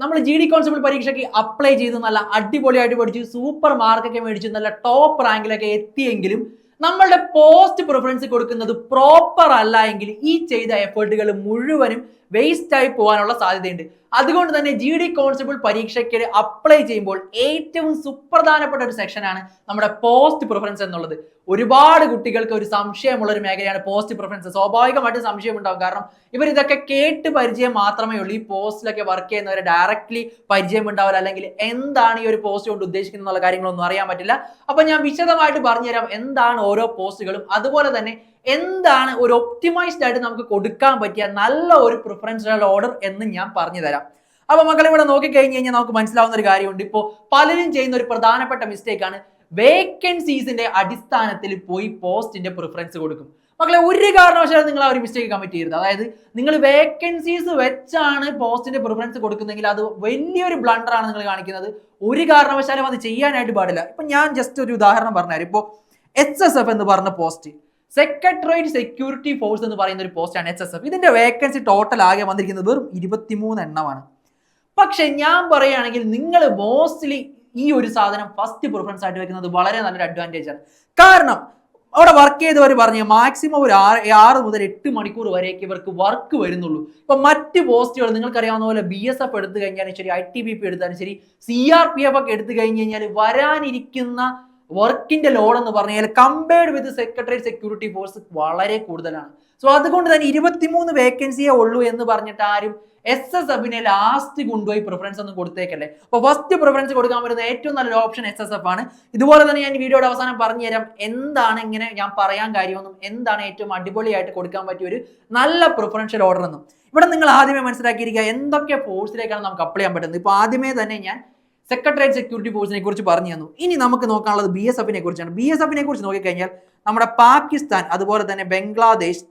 നമ്മൾ G D constable പരീക്ഷയ്ക്ക് apply ചെയ്ത് നല്ല അടിപൊളിയായിട്ട് പഠിച്ചു സൂപ്പർ മാർക്കൊക്കെ മേടിച്ചു നല്ല ടോപ്പ് റാങ്കിലൊക്കെ എത്തിയെങ്കിലും നമ്മളുടെ പോസ്റ്റ് പ്രിഫറൻസ് കൊടുക്കുന്നത് പ്രോപ്പർ അല്ല എങ്കിൽ ഈ ചെയ്ത എഫേർട്ടുകൾ മുഴുവനും വേസ്റ്റ് ആയി പോകാനുള്ള സാധ്യതയുണ്ട്. അതുകൊണ്ട് തന്നെ ജി ഡി കോൺസ്റ്റബിൾ പരീക്ഷയ്ക്ക് അപ്ലൈ ചെയ്യുമ്പോൾ ഏറ്റവും സുപ്രധാനപ്പെട്ട ഒരു സെക്ഷനാണ് നമ്മുടെ പോസ്റ്റ് പ്രിഫറൻസ് എന്നുള്ളത്. ഒരുപാട് കുട്ടികൾക്ക് ഒരു സംശയമുള്ള ഒരു മേഖലയാണ് പോസ്റ്റ് പ്രിഫറൻസ് സ്വാഭാവികമായിട്ടും സംശയം ഉണ്ടാവും കാരണം ഇവർ ഇതൊക്കെ കേട്ട് പരിചയം മാത്രമേ ഉള്ളൂ. ഈ പോസ്റ്റിലൊക്കെ വർക്ക് ചെയ്യുന്നവരെ ഡയറക്റ്റ്ലി പരിചയം ഉണ്ടാവില്ല. അല്ലെങ്കിൽ എന്താണ് ഈ ഒരു പോസ്റ്റ് കൊണ്ട് ഉദ്ദേശിക്കുന്നത് എന്നുള്ള കാര്യങ്ങളൊന്നും അറിയാൻ പറ്റില്ല. അപ്പൊ ഞാൻ വിശദമായിട്ട് പറഞ്ഞുതരാം എന്താണ് ഓരോ പോസ്റ്റുകളും. അതുപോലെ തന്നെ എന്താണ് ഒരു ഒപ്റ്റിമൈസ്ഡ് ആയിട്ട് നമുക്ക് കൊടുക്കാൻ പറ്റിയ നല്ല ഒരു പ്രിഫറൻഷ്യൽ ഓർഡർ എന്ന് ഞാൻ പറഞ്ഞു തരാം അപ്പൊ മക്കളെ ഇവിടെ നോക്കിക്കഴിഞ്ഞ് കഴിഞ്ഞാൽ നമുക്ക് മനസ്സിലാവുന്ന ഒരു കാര്യമുണ്ട്. ഇപ്പോൾ പലരും ചെയ്യുന്ന ഒരു പ്രധാനപ്പെട്ട മിസ്റ്റേക്ക് ആണ്. വേക്കൻസീസിന്റെ അടിസ്ഥാനത്തിൽ പോയി പോസ്റ്റിന്റെ പ്രിഫറൻസ് കൊടുക്കും. മക്കളെ ഒരു കാരണവശാലും നിങ്ങൾ ആ ഒരു മിസ്റ്റേക്ക് കമ്മിറ്റ് ചെയ്യരുത്. അതായത് നിങ്ങൾ വേക്കൻസീസ് വെച്ചാണ് പോസ്റ്റിന്റെ പ്രിഫറൻസ് കൊടുക്കുന്നെങ്കിൽ അത് വലിയൊരു ബ്ലണ്ടർ ആണ് നിങ്ങൾ കാണിക്കുന്നത്. ഒരു കാരണവശാലും അത് ചെയ്യാനായിട്ട് പാടില്ല. ഇപ്പൊ ഞാൻ ജസ്റ്റ് ഒരു ഉദാഹരണം പറഞ്ഞുതരാം. ഇപ്പോൾ എച്ച് എസ് എഫ് എന്ന് പറഞ്ഞ പോസ്റ്റ് സെക്രട്ടറിയേറ്റ് സെക്യൂരിറ്റി ഫോഴ്സ് എന്ന് പറയുന്ന ഒരു പോസ്റ്റാണ് എച്ച് എസ് എഫ് ഇതിന്റെ വേക്കൻസി ടോട്ടൽ ആകെ വന്നിരിക്കുന്നത് വെറും ഇരുപത്തിമൂന്ന് എണ്ണമാണ്. പക്ഷെ ഞാൻ പറയുകയാണെങ്കിൽ നിങ്ങൾ മോസ്റ്റ്ലി ഈ ഒരു സാധനം ഫസ്റ്റ് പ്രിഫറൻസ് ആയിട്ട് വെക്കുന്നത് വളരെ നല്ലൊരു അഡ്വാന്റേജ് ആണ്. കാരണം അവിടെ വർക്ക് ചെയ്തവർ പറഞ്ഞു മാക്സിമം ഒരു ആറ് ആറ് മുതൽ എട്ട് മണിക്കൂർ വരെയൊക്കെ ഇവർക്ക് വർക്ക് വരുന്നുള്ളൂ. ഇപ്പൊ മറ്റ് പോസ്റ്റുകൾ നിങ്ങൾക്കറിയാവുന്ന പോലെ ബി എസ് എഫ് എടുത്തു കഴിഞ്ഞാലും ശരി ഐ ടി ബി പി എടുത്താലും ശരി സി ആർ പി എഫ് ഒക്കെ എടുത്തു കഴിഞ്ഞ് കഴിഞ്ഞാൽ വരാനിരിക്കുന്ന വർക്കിന്റെ ലോഡ് എന്ന് പറഞ്ഞാൽ compared with secretary security force വളരെ കൂടുതലാണ്. സോ അതുകൊണ്ട് തന്നെ ഇരുപത്തിമൂന്ന് വേക്കൻസിയേ ഉള്ളൂ എന്ന് പറഞ്ഞിട്ട് ആരും എസ് എസ് എഫിനെ ലാസ്റ്റ് കൊണ്ടുപോയി പ്രിഫറൻസ് ഒന്നും കൊടുത്തേക്കല്ലേ. അപ്പോൾ ഫസ്റ്റ് പ്രിഫറൻസ് കൊടുക്കാൻ വരുന്ന ഏറ്റവും നല്ലൊരു ഓപ്ഷൻ എസ് എസ് എഫ് ആണ്. ഇതുപോലെ തന്നെ ഞാൻ വീഡിയോയുടെ അവസാനം പറഞ്ഞു തരാം എന്താണ് ഇങ്ങനെ ഞാൻ പറയാൻ കാര്യമൊന്നും എന്താണ് ഏറ്റവും അടിപൊളിയായിട്ട് കൊടുക്കാൻ പറ്റിയ ഒരു നല്ല പ്രിഫറൻഷ്യൽ ഓർഡർ എന്നും. ഇവിടെ നിങ്ങൾ ആദ്യമേ മനസ്സിലാക്കിയിരിക്കുക എന്തൊക്കെ ഫോഴ്സിലേക്കാണ് നമുക്ക് അപ്ലൈ ചെയ്യാൻ പറ്റുന്നത്. ഇപ്പോൾ ആദ്യമേ തന്നെ ഞാൻ സെക്രട്ടേറിയറ്റ് സെക്യൂരിറ്റി ഫോഴ്സിനെ കുറിച്ച് പറഞ്ഞു തന്നു. ഇനി നമുക്ക് നോക്കാനുള്ളത് ബി എസ് എഫിനെ കുറിച്ചാണ്. ബി എസ് എഫിനെ കുറിച്ച് നോക്കിക്കഴിഞ്ഞാൽ നമ്മുടെ പാകിസ്ഥാൻ അതുപോലെ തന്നെ ബംഗ്ലാദേശ്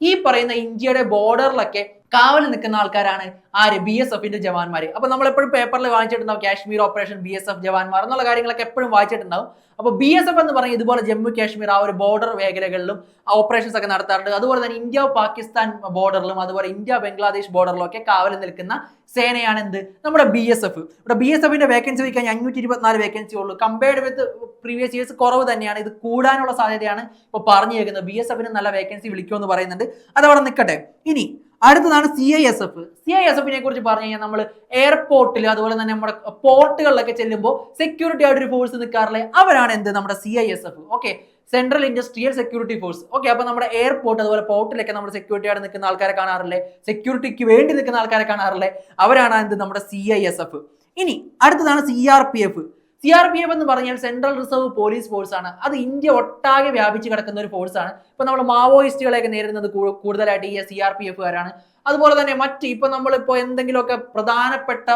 ഈ പറയുന്ന ഇന്ത്യയുടെ ബോർഡറിലൊക്കെ കാവൽ നിൽക്കുന്ന ആൾക്കാരാണ് ആര്? ബി എസ് എഫിന്റെ ജവാന്മാർ അപ്പൊ നമ്മൾ എപ്പോഴും പേപ്പറിൽ വായിച്ചിട്ടുണ്ടാവും Kashmir operation B S F ജവാന്മാർ എന്നുള്ള കാര്യങ്ങളൊക്കെ എപ്പോഴും വായിച്ചിട്ടുണ്ടാവും. അപ്പോൾ ബി എസ് എഫ് എന്ന് പറഞ്ഞാൽ ഇതുപോലെ ജമ്മു കാശ്മീർ ആ ഒരു ബോർഡർ മേഖലകളിലും ആ ഓപ്പറേഷൻസ് ഒക്കെ നടത്താറുണ്ട്. അതുപോലെ തന്നെ ഇന്ത്യ പാകിസ്ഥാൻ ബോർഡറിലും അതുപോലെ ഇന്ത്യ ബംഗ്ലാദേശ് ബോർഡറിലും ഒക്കെ കാവൽ നിൽക്കുന്ന സേനയാണ് എന്ത്? നമ്മുടെ ബി എസ് എഫ് ഇവിടെ ബി എസ് എഫിന്റെ വേക്കൻസി വയ്ക്കാൻ അഞ്ഞൂറ്റി ഇരുപത്തിനാല് വേക്കൻസി ഉള്ളൂ. കമ്പയർഡ് വിത്ത് പ്രീവിയസ് ഇയേഴ്സ് കുറവ് തന്നെയാണ്. ഇത് കൂടാനുള്ള സാധ്യതയാണ് ഇപ്പോൾ പറഞ്ഞു കേൾക്കുന്നത്. ബി എസ് എഫിന് നല്ല വേക്കൻസി വിളിക്കുമെന്ന് പറയുന്നുണ്ട്. അതവിടെ നിൽക്കട്ടെ. ഇനി അടുത്തതാണ് C I S F C I S എഫിനെ കുറിച്ച് പറഞ്ഞു കഴിഞ്ഞാൽ നമ്മൾ എയർപോർട്ടിൽ അതുപോലെ തന്നെ നമ്മുടെ പോർട്ടുകളിലൊക്കെ ചെല്ലുമ്പോൾ സെക്യൂരിറ്റി ആയിട്ട് ഒരു ഫോഴ്സ് നിൽക്കാറില്ലേ അവരാണ് എന്ത്? നമ്മുടെ C I S F okay central industrial security force okay അപ്പൊ നമ്മുടെ എയർപോർട്ട് അതുപോലെ പോർട്ടിലൊക്കെ നമ്മുടെ സെക്യൂരിറ്റി ആയിട്ട് നിൽക്കുന്ന ആൾക്കാരെ കാണാറില്ലേ? സെക്യൂരിറ്റിക്ക് വേണ്ടി നിൽക്കുന്ന ആൾക്കാരെ കാണാറില്ലേ? അവരാണ് എന്ത്? നമ്മുടെ സി ഐ എസ് എഫ് ഇനി അടുത്തതാണ് C R P F C R P F എന്ന് പറഞ്ഞാൽ സെൻട്രൽ റിസർവ് പോലീസ് ഫോഴ്സ് ആണ്. അത് ഇന്ത്യ ഒട്ടാകെ വ്യാപിച്ച് കിടക്കുന്ന ഒരു ഫോഴ്സ് ആണ്. ഇപ്പൊ നമ്മൾ മാവോയിസ്റ്റുകളെയൊക്കെ നേരിടുന്നത് കൂടുതലായിട്ട് ഈ സി ആർ പി എഫുകാരാണ് അതുപോലെ തന്നെ മറ്റ് ഇപ്പൊ നമ്മളിപ്പോ എന്തെങ്കിലുമൊക്കെ പ്രധാനപ്പെട്ട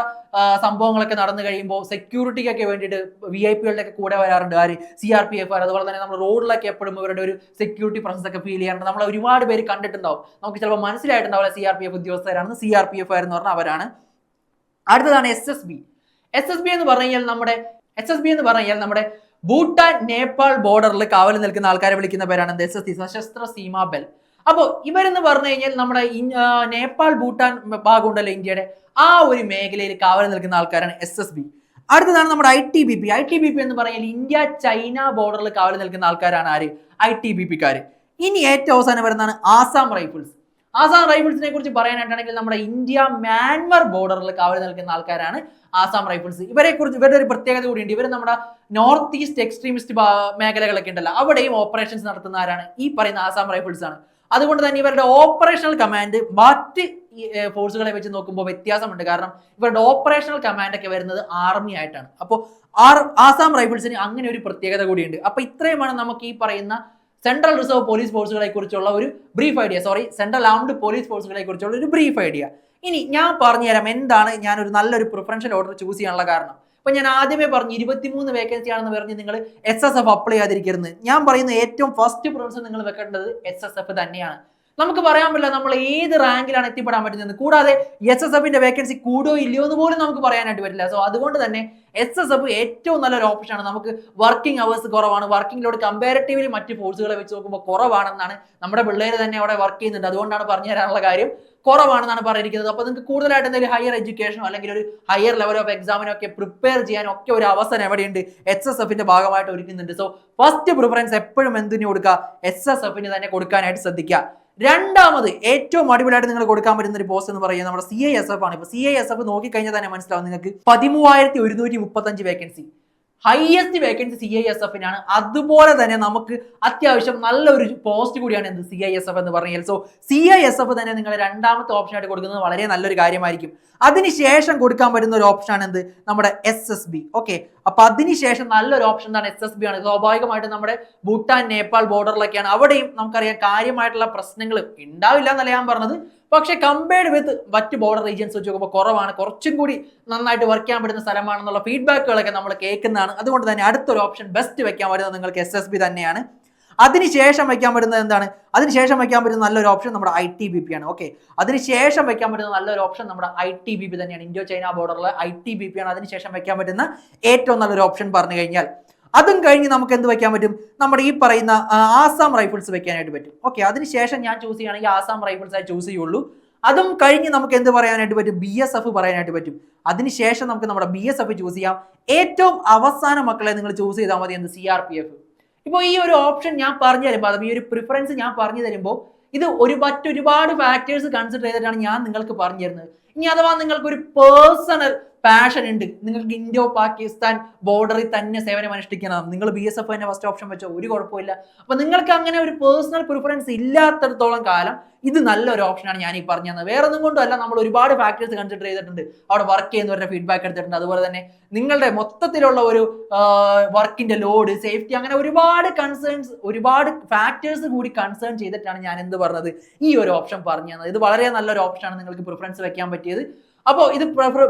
സംഭവങ്ങളൊക്കെ നടന്നു കഴിയുമ്പോൾ സെക്യൂരിറ്റിക്കൊക്കെ വേണ്ടിയിട്ട് വി ഐ പികളുടെ ഒക്കെ കൂടെ വരാറുണ്ട്. ആര്? C R P F R അതുപോലെ തന്നെ നമ്മൾ റോഡിലൊക്കെ എപ്പോഴും ഇവരുടെ ഒരു സെക്യൂരിറ്റി പ്രസൻസ് ഒക്കെ ഫീൽ ചെയ്യാറുണ്ട്. നമ്മൾ ഒരുപാട് പേര് കണ്ടിട്ടുണ്ടാവും. നമുക്ക് ചിലപ്പോൾ മനസ്സിലായിട്ടുണ്ടാവില്ല സി ആർ പി എഫ് ഉദ്യോഗസ്ഥരാണ് സി ആർ പി എഫ് എന്ന് പറഞ്ഞാൽ അവരാണ്. അടുത്തതാണ് S S B S S B എന്ന് പറഞ്ഞു കഴിഞ്ഞാൽ നമ്മുടെ എസ് എസ് ബി എന്ന് പറഞ്ഞാൽ നമ്മുടെ ഭൂട്ടാൻ നേപ്പാൾ ബോർഡറിൽ കാവൽ നിൽക്കുന്ന ആൾക്കാരെ വിളിക്കുന്ന പേരാണ് S S C Sashastra Seema Bal. അപ്പോൾ ഇവരെന്ന് പറഞ്ഞു കഴിഞ്ഞാൽ നമ്മുടെ നേപ്പാൾ ഭൂട്ടാൻ ഭാഗമുണ്ടല്ലോ ഇന്ത്യയുടെ ആ ഒരു മേഖലയിൽ കാവൽ നിൽക്കുന്ന ആൾക്കാരാണ് എസ് എസ് ബി അടുത്തതാണ് നമ്മുടെ I T B P I T B P എന്ന് പറഞ്ഞാൽ ഇന്ത്യ ചൈന ബോർഡറിൽ കാവൽ നിൽക്കുന്ന ആൾക്കാരാണ് ആര്? ഐ ടി ബി പിക്കാർ ഇനി ഏറ്റവും അവസാനം വരുന്നതാണ് ആസാം റൈഫിൾസ്. ആസാം റൈഫിൾസിനെ കുറിച്ച് പറയാനായിട്ടാണെങ്കിൽ നമ്മുടെ ഇന്ത്യ മ്യാൻമർ ബോർഡറിൽ കാവൽ നിൽക്കുന്ന ആൾക്കാരാണ് ആസാം റൈഫിൾസ്. ഇവരെ കുറിച്ച് ഇവരുടെ ഒരു പ്രത്യേകത കൂടിയുണ്ട്. ഇവർ നമ്മുടെ നോർത്ത് ഈസ്റ്റ് എക്സ്ട്രീമിസ്റ്റ് മേഖലകളൊക്കെ ഉണ്ടല്ലോ. അവിടെയും ഓപ്പറേഷൻസ് നടത്തുന്ന ആരാണ്? ഈ പറയുന്ന ആസാം റൈഫിൾസ് ആണ്. അതുകൊണ്ട് തന്നെ ഇവരുടെ ഓപ്പറേഷണൽ കമാൻഡ് മറ്റ് ഫോഴ്സുകളെ വെച്ച് നോക്കുമ്പോൾ വ്യത്യാസമുണ്ട്. കാരണം ഇവരുടെ ഓപ്പറേഷണൽ കമാൻഡ് ഒക്കെ വരുന്നത് ആർമി ആയിട്ടാണ്. അപ്പോൾ ആർ ആസാം റൈഫിൾസിന് അങ്ങനെ ഒരു പ്രത്യേകത കൂടിയുണ്ട്. അപ്പോൾ ഇത്രയുമാണ് നമുക്ക് ഈ പറയുന്ന സെൻട്രൽ റിസർവ് പോലീസ് ഫോഴ്സുകളെ കുറിച്ചുള്ള ഒരു brief idea sorry central armed police ഫോഴ്സുകളെ കുറിച്ചുള്ള ഒരു ബ്രീഫ് ഐഡിയ ഇനി ഞാൻ പറഞ്ഞുതരാം എന്താണ് ഞാൻ ഒരു നല്ലൊരു പ്രിഫറൻഷ്യൽ ഓർഡർ ചൂസ് ചെയ്യാനുള്ള കാരണം. ഇപ്പൊ ഞാൻ ആദ്യമേ പറഞ്ഞു ഇരുപത്തിമൂന്ന് വേക്കൻസി ആണെന്ന് പറഞ്ഞ് നിങ്ങൾ എസ് എസ് എഫ് അപ്ലൈ ചെയ്യാതിരിക്കരുത്. ഞാൻ പറയുന്ന ഏറ്റവും ഫസ്റ്റ് പ്രിഫറൻസ് നിങ്ങൾ വെക്കേണ്ടത് എസ് എസ് എഫ് തന്നെയാണ്. നമുക്ക് പറയാൻ പറ്റില്ല നമ്മൾ ഏത് റാങ്കിലാണ് എത്തിപ്പെടാൻ പറ്റുന്നത്. കൂടാതെ എസ് എസ് എഫിന്റെ വേക്കൻസി കൂടോ ഇല്ലയോ എന്ന് പോലും നമുക്ക് പറയാനായിട്ട് പറ്റില്ല. സോ അതുകൊണ്ട് തന്നെ എസ് എസ് എഫ് ഏറ്റവും നല്ലൊരു ഓപ്ഷനാണ് നമുക്ക് വർക്കിംഗ് അവേഴ്സ് കുറവാണ്. വർക്കിംഗ് ലോഡ് കമ്പാരിറ്റീവ്ലി മറ്റ് ഫോഴ്സുകളെ വെച്ച് നോക്കുമ്പോൾ കുറവാണെന്നാണ് നമ്മുടെ പിള്ളേർ തന്നെ അവിടെ വർക്ക് ചെയ്യുന്നുണ്ട്. അതുകൊണ്ടാണ് പറഞ്ഞു തരാനുള്ള കാര്യം കുറവാണെന്നാണ് പറഞ്ഞിരിക്കുന്നത്. അപ്പോൾ നിങ്ങൾക്ക് കൂടുതലായിട്ട് എന്തെങ്കിലും ഹയർ എഡ്യൂക്കേഷനോ അല്ലെങ്കിൽ ഒരു ഹയർ ലെവൽ ഓഫ് എക്സാമിനോ ഒക്കെ പ്രിപ്പയർ ചെയ്യാൻ ഒക്കെ ഒരു അവസരം എവിടെയുണ്ട്? എസ് എസ് എഫിന്റെ ഭാഗമായിട്ട് ഒരുക്കുന്നുണ്ട്. സോ ഫസ്റ്റ് പ്രിഫറൻസ് എപ്പോഴും എന്തിനു കൊടുക്കുക? എസ് എസ് എഫിന് തന്നെ കൊടുക്കാനായിട്ട് ശ്രദ്ധിക്കുക. രണ്ടാമത് ഏറ്റവും അടിപൊളിയായിട്ട് നിങ്ങൾ കൊടുക്കാൻ പറ്റുന്ന ഒരു പോസ്റ്റ് എന്ന് പറയുന്നത് നമ്മുടെ സി ഐ എസ് എഫ് ആണ്. ഇപ്പൊ സി ഐ എസ് എഫ് നോക്കിക്കഴിഞ്ഞാൽ തന്നെ മനസ്സിലാവും നിങ്ങൾക്ക് പതിമൂവായിരത്തി ഒരുന്നൂറ്റി മുപ്പത്തഞ്ച് vacancy highest vacancy C I S എഫിനാണ് അതുപോലെ തന്നെ നമുക്ക് അത്യാവശ്യം നല്ലൊരു പോസ്റ്റ് കൂടിയാണ് എന്ത്? സി ഐ എസ് എഫ് എന്ന് പറഞ്ഞാൽ so C I S F തന്നെ നിങ്ങൾ രണ്ടാമത്തെ ഓപ്ഷൻ ആയിട്ട് കൊടുക്കുന്നത് വളരെ നല്ലൊരു കാര്യമായിരിക്കും. അതിനുശേഷം കൊടുക്കാൻ പറ്റുന്ന ഒരു ഓപ്ഷനാണ് എന്ത്? നമ്മുടെ എസ് എസ് ബി ഓക്കെ അപ്പൊ അതിനുശേഷം നല്ലൊരു ഓപ്ഷൻ എന്താണ്? എസ് എസ് ബി ആണ്. സ്വാഭാവികമായിട്ട് നമ്മുടെ ഭൂട്ടാൻ നേപ്പാൾ ബോർഡറിലൊക്കെയാണ് അവിടെയും നമുക്കറിയാം കാര്യമായിട്ടുള്ള പ്രശ്നങ്ങൾ ഉണ്ടാവില്ല എന്നല്ല ഞാൻ പറഞ്ഞത്. പക്ഷേ കമ്പയർഡ് വിത്ത് മറ്റ് ബോർഡർ റീജിയൻസ് വെച്ച് നോക്കുമ്പോൾ കുറവാണ്. കുറച്ചും കൂടി നന്നായിട്ട് വർക്ക് ചെയ്യാൻ പറ്റുന്ന സ്ഥലമാണെന്നുള്ള ഫീഡ്ബാക്കുകളൊക്കെ നമ്മൾ കേൾക്കുന്നതാണ്. അതുകൊണ്ട് തന്നെ അടുത്തൊരു ഓപ്ഷൻ ബെസ്റ്റ് വെക്കാൻ പറ്റുന്നത് നിങ്ങൾക്ക് എസ് എസ് ബി തന്നെയാണ്. അതിനുശേഷം വയ്ക്കാൻ പറ്റുന്നത് എന്താണ്? അതിനുശേഷം വയ്ക്കാൻ പറ്റുന്ന നല്ലൊരു ഓപ്ഷൻ നമ്മുടെ ഐ ടി ബി പി ആണ്. ഓക്കെ അതിനുശേഷം വയ്ക്കാൻ പറ്റുന്ന നല്ലൊരു ഓപ്ഷൻ നമ്മുടെ ഐ ടി ബി പി തന്നെയാണ്. ഇൻഡോ ചൈന ബോർഡറിലെ ഐ ടി ബി പി ആണ്. അതിനുശേഷം വയ്ക്കാൻ പറ്റുന്ന ഏറ്റവും നല്ലൊരു ഓപ്ഷൻ പറഞ്ഞു കഴിഞ്ഞാൽ അതും കഴിഞ്ഞ് നമുക്ക് എന്ത് വെക്കാൻ പറ്റും? നമ്മുടെ ഈ പറയുന്ന ആസാം റൈഫിൾസ് വെക്കാനായിട്ട് പറ്റും. ഓക്കെ അതിനുശേഷം ഞാൻ ചൂസ് ചെയ്യുകയാണെങ്കിൽ ആസാം റൈഫിൾസ് ആയി ചൂസ് ചെയ്യുള്ളൂ. അതും കഴിഞ്ഞ് നമുക്ക് എന്ത് പറയാനായിട്ട് പറ്റും? ബി എസ് എഫ് പറയാനായിട്ട് പറ്റും. അതിനുശേഷം നമുക്ക് നമ്മുടെ ബി എസ് എഫ് ചൂസ് ചെയ്യാം. ഏറ്റവും അവസാന മക്കളെ നിങ്ങൾ ചൂസ് ചെയ്താൽ മതി എന്ത്? സി ആർ പി എഫ് ഇപ്പോൾ ഈ ഒരു ഓപ്ഷൻ ഞാൻ പറഞ്ഞു തരുമ്പോൾ അതും ഈ ഒരു പ്രിഫറൻസ് ഞാൻ പറഞ്ഞു തരുമ്പോൾ ഇത് ഒരു മറ്റൊരുപാട് ഫാക്ടേഴ്സ് കൺസിഡർ ചെയ്തിട്ടാണ് ഞാൻ നിങ്ങൾക്ക് പറഞ്ഞു തരുന്നത്. ഇനി അഥവാ നിങ്ങൾക്ക് ഒരു പേഴ്സണൽ പാഷൻ ഉണ്ട്. നിങ്ങൾക്ക് ഇന്ത്യ പാകിസ്ഥാൻ ബോർഡറിൽ തന്നെ സേവനം അനുഷ്ഠിക്കണം. നിങ്ങൾ ബി എസ് എഫ് തന്നെ ഫസ്റ്റ് ഓപ്ഷൻ വെച്ചോ ഒരു കുഴപ്പമില്ല അപ്പൊ നിങ്ങൾക്ക് അങ്ങനെ ഒരു പേഴ്സണൽ പ്രിഫറൻസ് ഇല്ലാത്തടത്തോളം കാലം ഇത് നല്ലൊരു ഓപ്ഷനാണ് ഞാൻ ഈ പറഞ്ഞത്. വേറെ ഒന്നും കൊണ്ടല്ല നമ്മൾ ഒരുപാട് ഫാക്ടേഴ്സ് കൺസിഡർ ചെയ്തിട്ടുണ്ട്. അവിടെ വർക്ക് ചെയ്യുന്നവരുടെ ഫീഡ്ബാക്ക് എടുത്തിട്ടുണ്ട്. അതുപോലെ തന്നെ നിങ്ങളുടെ മൊത്തത്തിലുള്ള ഒരു വർക്കിന്റെ ലോഡ് സേഫ്റ്റി അങ്ങനെ ഒരുപാട് കൺസേൺസ് ഒരുപാട് ഫാക്ടേഴ്സ് കൂടി കൺസേൺ ചെയ്തിട്ടാണ് ഞാൻ എന്ത് പറഞ്ഞത് ഈ ഒരു ഓപ്ഷൻ പറഞ്ഞു തന്നത് ഇത് വളരെ നല്ലൊരു ഓപ്ഷനാണ് നിങ്ങൾക്ക് പ്രിഫറൻസ് വെക്കാൻ പറ്റിയത്. അപ്പോൾ ഇത്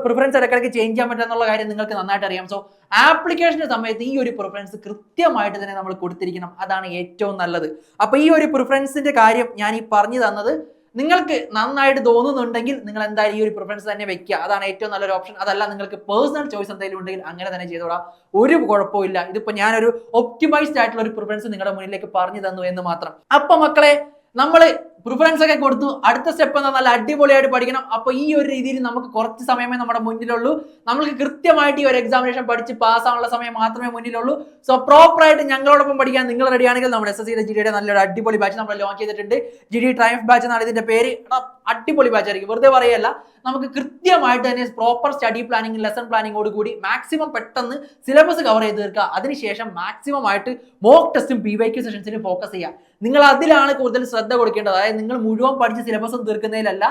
പ്രിഫറൻസ് ഇടയ്ക്കിടയ്ക്ക് ചേഞ്ച് ചെയ്യാൻ പറ്റുന്നുള്ള കാര്യം നിങ്ങൾക്ക് നന്നായിട്ട് അറിയാം. സോ ആപ്ലിക്കേഷന്റെ സമയത്ത് ഈ ഒരു പ്രിഫറൻസ് കൃത്യമായിട്ട് തന്നെ നമ്മൾ കൊടുത്തിരിക്കണം. അതാണ് ഏറ്റവും നല്ലത്. അപ്പോൾ ഈ ഒരു പ്രിഫറൻസിന്റെ കാര്യം ഞാൻ ഈ പറഞ്ഞു തന്നത് നിങ്ങൾക്ക് നന്നായിട്ട് തോന്നുന്നുണ്ടെങ്കിൽ നിങ്ങൾ എന്തായാലും ഈ ഒരു പ്രിഫറൻസ് തന്നെ വെക്കുക. അതാണ് ഏറ്റവും നല്ലൊരു ഓപ്ഷൻ അതല്ല നിങ്ങൾക്ക് പേഴ്സണൽ ചോയ്സ് എന്തെങ്കിലും ഉണ്ടെങ്കിൽ അങ്ങനെ തന്നെ ചെയ്തോളാം. ഒരു കുഴപ്പമില്ല ഇതിപ്പോൾ ഞാനൊരു ഒപ്റ്റിമൈസ്ഡ് ആയിട്ടുള്ള ഒരു പ്രിഫറൻസ് നിങ്ങളുടെ മുന്നിലേക്ക് പറഞ്ഞു തന്നു എന്ന് മാത്രം. അപ്പൊ മക്കളെ നമ്മൾ പ്രിഫറൻസ് ഒക്കെ കൊടുത്തു. അടുത്ത സ്റ്റെപ്പ് എന്താ നല്ല അടിപൊളിയായിട്ട് പഠിക്കണം. അപ്പൊ ഈ ഒരു രീതിയിൽ നമുക്ക് കുറച്ച് സമയമേ നമ്മുടെ മുന്നിലുള്ളൂ. നമുക്ക് കൃത്യമായിട്ട് ഈ ഒരു എക്സാമിനേഷൻ പഠിച്ച് പാസ്സാവാനുള്ള സമയം മാത്രമേ മുന്നിലുള്ളൂ. സോ പ്രോപ്പർ ആയിട്ട് ഞങ്ങളോടൊപ്പം പഠിക്കാൻ നിങ്ങൾ റെഡിയാണെങ്കിൽ നമ്മുടെ എസ് എസ് സിയുടെ ജിഡിയുടെ നല്ലൊരു അടിപൊളി ബാച്ച് നമ്മൾ ലോഞ്ച് ചെയ്തിട്ടുണ്ട്. ജി ഡി ട്രയംഫ് ബാച്ച് എന്നാണ് ഇതിന്റെ പേര്. അടിപൊളി ബാച്ച് ആയിരിക്കും. വെറുതെ പറയല്ല. നമുക്ക് കൃത്യമായിട്ട് തന്നെ പ്രോപ്പർ സ്റ്റഡി പ്ലാനിങ് ലെസൺ പ്ലാനിങ്ങോട് കൂടി മാക്സിമം പെട്ടെന്ന് സിലബസ് കവർ ചെയ്ത് തീർക്കുക. അതിനുശേഷം മാക്സിമം ആയിട്ട് മോക്ക് ടെസ്റ്റും പി വൈ ക്യു സെഷൻസിനും ഫോക്കസ് ചെയ്യുക. നിങ്ങൾ അതിലാണ് കൂടുതൽ ശ്രദ്ധ കൊടുക്കേണ്ടത്. അതായത് നിങ്ങൾ മുഴുവൻ പഠിച്ച് സിലബസ് തീർക്കുന്നതിലല്ല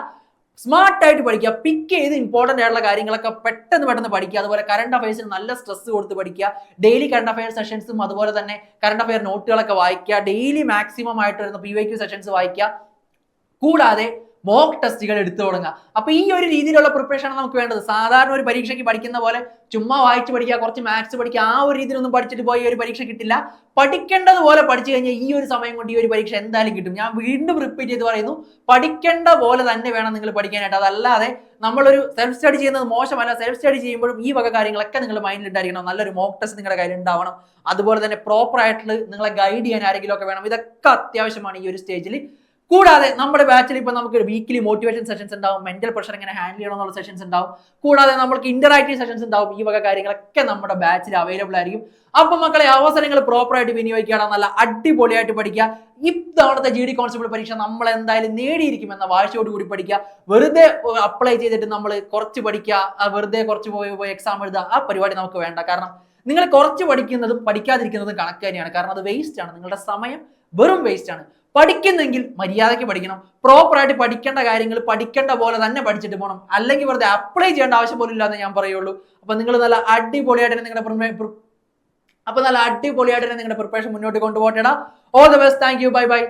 സ്മാർട്ടായിട്ട് പഠിക്കുക. പിക്ക് ചെയ്ത് ഇമ്പോർട്ടന്റ് ആയിട്ടുള്ള കാര്യങ്ങളൊക്കെ പെട്ടെന്ന് പെട്ടെന്ന് പഠിക്കുക. അതുപോലെ കറണ്ട് അഫയേഴ്സിന് നല്ല സ്ട്രെസ് കൊടുത്ത് പഠിക്കുക. ഡെയിലി കറണ്ട് അഫയർ സെഷൻസും അതുപോലെ തന്നെ കറണ്ട് അഫയർ നോട്ടുകളൊക്കെ വായിക്കുക. ഡെയിലി മാക്സിമം ആയിട്ട് വരുന്ന പി വൈ ക്യു സെഷൻസ് വായിക്കുക. കൂടാതെ മോക്ക് ടെസ്റ്റുകൾ എടുത്തു തുടങ്ങുക അപ്പൊ ഈ ഒരു രീതിയിലുള്ള പ്രിപ്പറേഷൻ ആണ് നമുക്ക് വേണ്ടത്. സാധാരണ ഒരു പരീക്ഷയ്ക്ക് പഠിക്കുന്ന പോലെ ചുമ്മാ വായിച്ചു പഠിക്കുക കുറച്ച് മാത്സ് പഠിക്കുക ആ ഒരു രീതിയിലൊന്നും പഠിച്ചിട്ട് പോയി ഒരു പരീക്ഷ കിട്ടില്ല. പഠിക്കേണ്ടതുപോലെ പഠിച്ചു കഴിഞ്ഞാൽ ഈ ഒരു സമയം കൊണ്ട് ഈ ഒരു പരീക്ഷ എന്തായാലും കിട്ടും. ഞാൻ വീണ്ടും റിപ്പീറ്റ് ചെയ്ത് പറയുന്നു പഠിക്കേണ്ട പോലെ തന്നെ വേണം നിങ്ങൾ പഠിക്കാനായിട്ട്. അതല്ലാതെ നമ്മളൊരു സെൽഫ് സ്റ്റഡി ചെയ്യുന്നത് മോശമല്ല. സെൽഫ് സ്റ്റഡി ചെയ്യുമ്പോഴും ഈ വക കാര്യങ്ങളൊക്കെ നിങ്ങൾ മൈൻഡിൽ ഉണ്ടായിരിക്കണം. നല്ലൊരു മോക്ക് ടെസ്റ്റ് നിങ്ങളുടെ കയ്യിൽ ഉണ്ടാവണം. അതുപോലെ തന്നെ പ്രോപ്പർ നിങ്ങളെ ഗൈഡ് ചെയ്യാൻ ആരെങ്കിലും ഒക്കെ വേണം. ഇതൊക്കെ അത്യാവശ്യമാണ് ഈ ഒരു സ്റ്റേജിൽ കൂടാതെ നമ്മുടെ ബാച്ചിൽ ഇപ്പോൾ നമുക്ക് വീക്കിലി മോട്ടിവേഷൻ സെഷൻസ് ഉണ്ടാവും മെന്റൽ പ്രഷർ എങ്ങനെ ഹാൻഡിൽ ചെയ്യണം എന്നുള്ള സെഷൻസ് ഉണ്ടാവും. കൂടാതെ നമുക്ക് ഇന്ററാക്റ്റീവ് സെഷൻസ് ഉണ്ടാവും. ഈ വക കാര്യങ്ങളൊക്കെ നമ്മുടെ ബാച്ചിൽ അവൈലബിൾ ആയിരിക്കും. അപ്പൊ മക്കളെ അവസരങ്ങൾ പ്രോപ്പറായിട്ട് വിനിയോഗിക്കുകയാണ് നല്ല അടിപൊളിയായിട്ട് പഠിക്കുക. ഇത്തവണത്തെ ജി ഡി കോൺസ്റ്റബിൾ പരീക്ഷ നമ്മൾ എന്തായാലും നേടിയിരിക്കും എന്ന വാഴ്ചയോട് കൂടി പഠിക്കുക. വെറുതെ അപ്ലൈ ചെയ്തിട്ട് നമ്മൾ കുറച്ച് പഠിക്കുക വെറുതെ കുറച്ച് പോയി പോയി എക്സാം എഴുതുക ആ പരിപാടി നമുക്ക് വേണ്ട. കാരണം നിങ്ങൾ കുറച്ച് പഠിക്കുന്നതും പഠിക്കാതിരിക്കുന്നതും കണക്ക് തന്നെയാണ്. കാരണം അത് വേസ്റ്റ് ആണ്. നിങ്ങളുടെ സമയം വെറും വേസ്റ്റ് ആണ്. പഠിക്കുന്നെങ്കിൽ മര്യാദയ്ക്ക് പഠിക്കണം. പ്രോപ്പറായിട്ട് പഠിക്കേണ്ട കാര്യങ്ങൾ പഠിക്കേണ്ട പോലെ തന്നെ പഠിച്ചിട്ട് പോകണം അല്ലെങ്കിൽ വെറുതെ അപ്ലൈ ചെയ്യേണ്ട ആവശ്യം പോലും ഇല്ലാന്ന് ഞാൻ പറയുള്ളൂ. അപ്പൊ നിങ്ങൾ നല്ല അടിപൊളിയായിട്ട് നിങ്ങളുടെ അപ്പൊ നല്ല അടിപൊളിയായിട്ട് തന്നെ നിങ്ങളുടെ പ്രിപ്പറേഷൻ മുന്നോട്ട് കൊണ്ടുപോകട്ടെടാ. All the best thank you bye bye